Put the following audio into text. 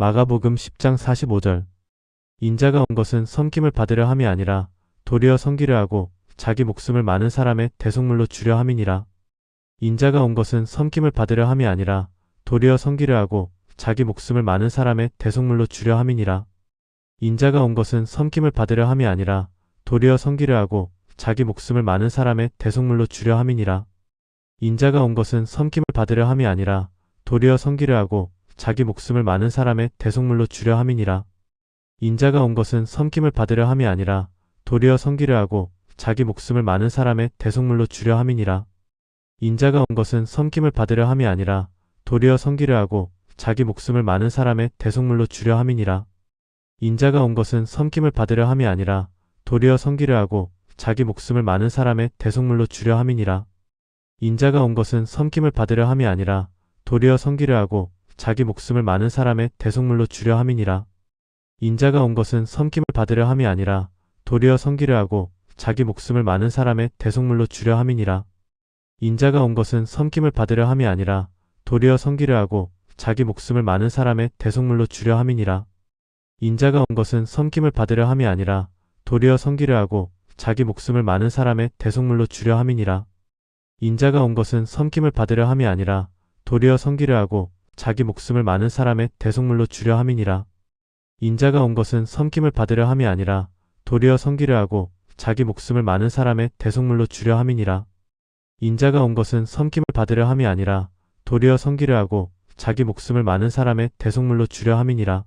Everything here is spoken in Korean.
마가복음 10장 45절 인자가 온 것은 섬김을 받으려 함이 아니라 도리어 섬기려 하고 자기 목숨을 많은 사람의 대속물로 주려 함이니라. 인자가 온 것은 섬김을 받으려 함이 아니라 도리어 섬기려 하고 자기 목숨을 많은 사람의 대속물로 주려 함이니라. 인자가 온 것은 섬김을 받으려 함이 아니라 도리어 섬기려 하고 자기 목숨을 많은 사람의 대속물로 주려 함이니라. 인자가 온 것은 섬김을 받으려 함이 아니라 도리어 섬기려 하고 자기 목숨을 많은 사람의 대속물로 주려 함이니라. 인자가 온 것은 섬김을 받으려 함이 아니라 도리어 섬기려 하고 자기 목숨을 많은 사람의 대속물로 주려 함이니라. 인자가 온 것은 섬김을 받으려 함이 아니라 도리어 섬기려 하고 자기 목숨을 많은 사람의 대속물로 주려 함이니라. 인자가 온 것은 섬김을 받으려 함이 아니라 도리어 섬기려 하고 자기 목숨을 많은 사람의 대속물로 주려 함이니라. 인자가 온 것은 섬김을 받으려 함이 아니라 도리어 섬기려 하고 자기 목숨을 많은 사람의 대속물로 주려 함이니라. 인자가 온 것은 섬김을 받으려 함이 아니라 도리어 섬기려 하고 자기 목숨을 많은 사람의 대속물로 주려 함이니라. 인자가 온 것은 섬김을 받으려 함이 아니라 도리어 섬기려 하고 자기 목숨을 많은 사람의 대속물로 주려 함이니라. 인자가 온 것은 섬김을 받으려 함이 아니라 도리어 섬기려 하고 자기 목숨을 많은 사람의 대속물로 주려 함이니라. 인자가 온 것은 섬김을 받으려 함이 아니라 도리어 섬기려 하고 자기 목숨을 많은 사람의 대속물로 주려 함이니라. 인자가 온 것은 섬김을 받으려 함이 아니라 도리어 섬기려 하고 자기 목숨을 많은 사람의 대속물로 주려 함이니라. 인자가 온 것은 섬김을 받으려 함이 아니라 도리어 섬기려 하고 자기 목숨을 많은 사람의 대속물로 주려 함이니라.